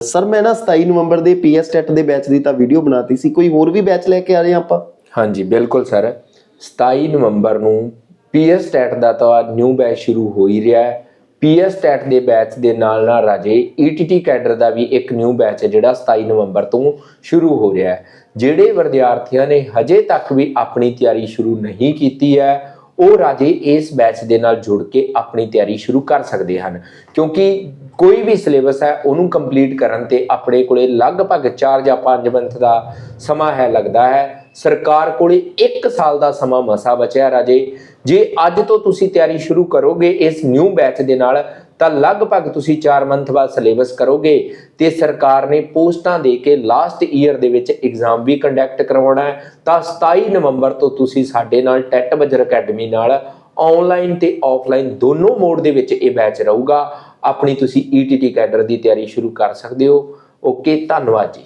Sir ਮੈਂ ਨਾ 27 ਨਵੰਬਰ ਦੇ ਪੀਐਸ ਟੈਟ ਦੇ ਬੈਚ ਦੀ ਤਾਂ ਵੀਡੀਓ ਬਣਾਤੀ ਸੀ। ਕੋਈ ਹੋਰ ਵੀ ਬੈਚ ਲੈ ਕੇ ਆ ਰਹੇ ਆਪਾਂ? ਹਾਂਜੀ, ਬਿਲਕੁਲ ਸਰ 27 ਨਵੰਬਰ ਨੂੰ ਪੀਐਸ ਟੈਟ ਦਾ ਤਾਂ ਨਿਊ ਬੈਚ ਸ਼ੁਰੂ ਹੋ ਹੀ ਰਿਹਾ ਹੈ। ਪੀਐਸ ਟੈਟ ਦੇ ਬੈਚ ਦੇ ਨਾਲ ਨਾਲ ਰਾਜੇ ਈਟੀਟੀ ਕੈਡਰ ਦਾ ਵੀ ਇੱਕ ਨਿਊ ਬੈਚ ਹੈ, ਜਿਹੜਾ 27 ਨਵੰਬਰ ਤੋਂ ਸ਼ੁਰੂ ਹੋ ਰਿਹਾ ਹੈ। ਜਿਹੜੇ ਵਿਦਿਆਰਥੀਆਂ ਨੇ ਹਜੇ ਤੱਕ ਵੀ ਆਪਣੀ ਤਿਆਰੀ ਸ਼ੁਰੂ ਨਹੀਂ ਕੀਤੀ ਹੈ ਉਹ ਰਾਜੇ ਇਸ ਬੈਚ ਦੇ ਨਾਲ ਜੁੜ ਕੇ ਆਪਣੀ ਤਿਆਰੀ ਸ਼ੁਰੂ ਕਰ ਸਕਦੇ ਹਨ। ਕਿਉਂਕਿ ਕੋਈ ਵੀ ਸਿਲੇਬਸ ਹੈ, ਉਹਨੂੰ ਕੰਪਲੀਟ ਕਰਨ ਤੇ ਆਪਣੇ ਕੋਲੇ ਲਗਭਗ 4 ਜਾਂ 5 ਮੰਥ ਦਾ ਸਮਾਂ ਹੈ, ਲੱਗਦਾ ਹੈ। ਸਰਕਾਰ ਕੋਲੇ 1 ਸਾਲ ਦਾ ਸਮਾਂ ਮਸਾ ਬਚਿਆ ਰਾਜੇ। ਜੇ ਅੱਜ ਤੋਂ ਤੁਸੀਂ ਤਿਆਰੀ ਸ਼ੁਰੂ ਕਰੋਗੇ ਇਸ ਨਿਊ ਬੈਚ ਦੇ ਨਾਲ ਤਾਂ ਲਗਭਗ ਤੁਸੀਂ 4 ਮੰਥ ਬਾਅਦ ਸਿਲੇਬਸ ਕਰੋਗੇ ਤੇ ਸਰਕਾਰ ਨੇ ਪੋਸਟਾਂ ਦੇ ਕੇ ਲਾਸਟ ਈਅਰ ਦੇ ਵਿੱਚ ਐਗਜ਼ਾਮ ਵੀ ਕੰਡਕਟ ਕਰਵਾਉਣਾ ਹੈ। ਤਾਂ 27 ਨਵੰਬਰ ਤੋਂ ਤੁਸੀਂ ਸਾਡੇ ਨਾਲ ਟੈਟ ਬਜਰ ਅਕੈਡਮੀ ਨਾਲ ਆਨਲਾਈਨ ਤੇ ਆਫਲਾਈਨ ਦੋਨੋਂ ਮੋਡ ਦੇ ਵਿੱਚ ਇਹ ਬੈਚ ਰਹੂਗਾ। ਆਪਣੀ ਤੁਸੀਂ ਈਟੀਟੀ ਕੈਡਰ ਦੀ ਤਿਆਰੀ ਸ਼ੁਰੂ ਕਰ ਸਕਦੇ ਹੋ। ਓਕੇ ਧੰਨਵਾਦ ਜੀ।